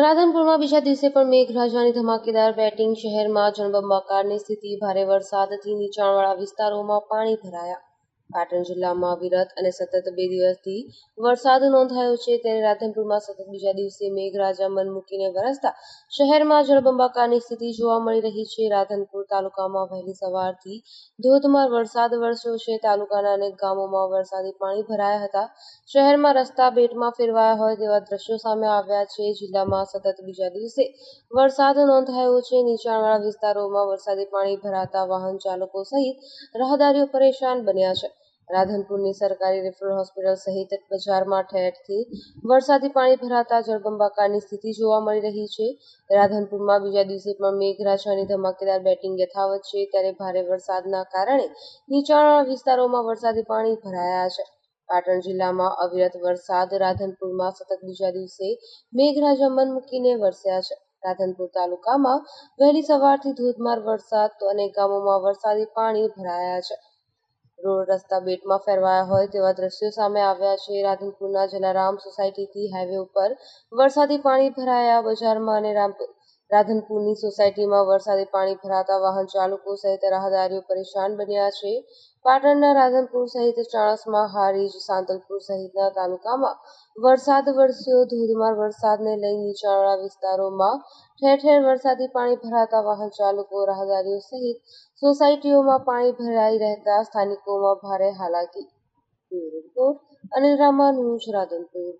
રાધનપુરમાં બીજા દિવસે પણ મેઘરાજાની ધમાકેદાર બેટિંગ શહેરમાં જળબંબાકારની સ્થિતિ, ભારે વરસાદથી નીચાણવાળા વિસ્તારોમાં પાણી ભરાયા. પાટણ જિલ્લામાં વિરત અને સતત બે દિવસથી વરસાદ નોંધાયો છે. ત્યારે રાધનપુરમાં સતત બીજા દિવસે મેઘરાજા મન મૂકીને વરસતા શહેરમાં જળબંબાકારની સ્થિતિ જોવા મળી રહી છે. રાધનપુર તાલુકામાં વહેલી સવારથી ધોધમાર વરસાદ વરસ્યો છે. તાલુકાના અનેક ગામોમાં વરસાદી પાણી ભરાયા હતા. શહેરમાં રસ્તા બેટમાં ફેરવાયા હોય તેવા દ્રશ્યો સામે આવ્યા છે. જિલ્લામાં સતત બીજા દિવસે વરસાદ નોંધાયો છે. નીચાણવાળા વિસ્તારોમાં વરસાદી પાણી ભરાતા વાહન ચાલકો સહિત રાહદારીઓ પરેશાન બન્યા છે. રાધનપુરની સરકારી રેફરલ હોસ્પિટલ સહિત બજારમાં ઠેરથી વરસાદી પાણી ભરાતા જળબંબાકારની સ્થિતિ જોવા મળી રહી છે. રાધનપુરમાં બીજા દિવસે પણ મેઘરાજાની ધમાકેદાર બેટિંગ યથાવત છે. ત્યારે ભારે વરસાદના કારણે નીચાણવાળા વિસ્તારોમાં વરસાદી પાણી ભરાયા છે. પાટણ જિલ્લામાં અવિરત વરસાદ, રાધનપુરમાં સતત બીજા દિવસે મેઘરાજા મન મૂકીને વરસ્યા છે. રાધનપુર તાલુકામાં વહેલી સવારથી ધોધમાર વરસાદ તો અનેક ગામોમાં વરસાદી પાણી ભરાયા છે. રોડ રસ્તા બેટમાં ફેરવાયા હોય તેવા દ્રશ્યો સામે આવ્યા છે. રાધનપુરના જલારામ સોસાયટીથી હાઈવે ઉપર વરસાદી પાણી ભરાયા બજારમાં અને રામ રાધનપુરની સોસાયટીમાં વરસાદી પાણી ભરાતા વાહન ચાલકો સહિત રાહદારીઓ પરેશાન બન્યા છે. પાટણના રાધનપુર સહિત ચાણસમાં હારીજ, સાંતલપુર સહિતના તાલુકામાં વરસાદ વરસ્યો. ધોધમાર વરસાદને લઈ નીચાણવાળા વિસ્તારોમાં ઠેર ઠેર વરસાદી પાણી ભરાતા વાહન ચાલકો, રાહદારીઓ સહિત સોસાયટીઓમાં પાણી ભરાઈ રહેતા સ્થાનિકોમાં ભારે હાલાકી. રિપોર્ટ અનિલ રાધનપુર.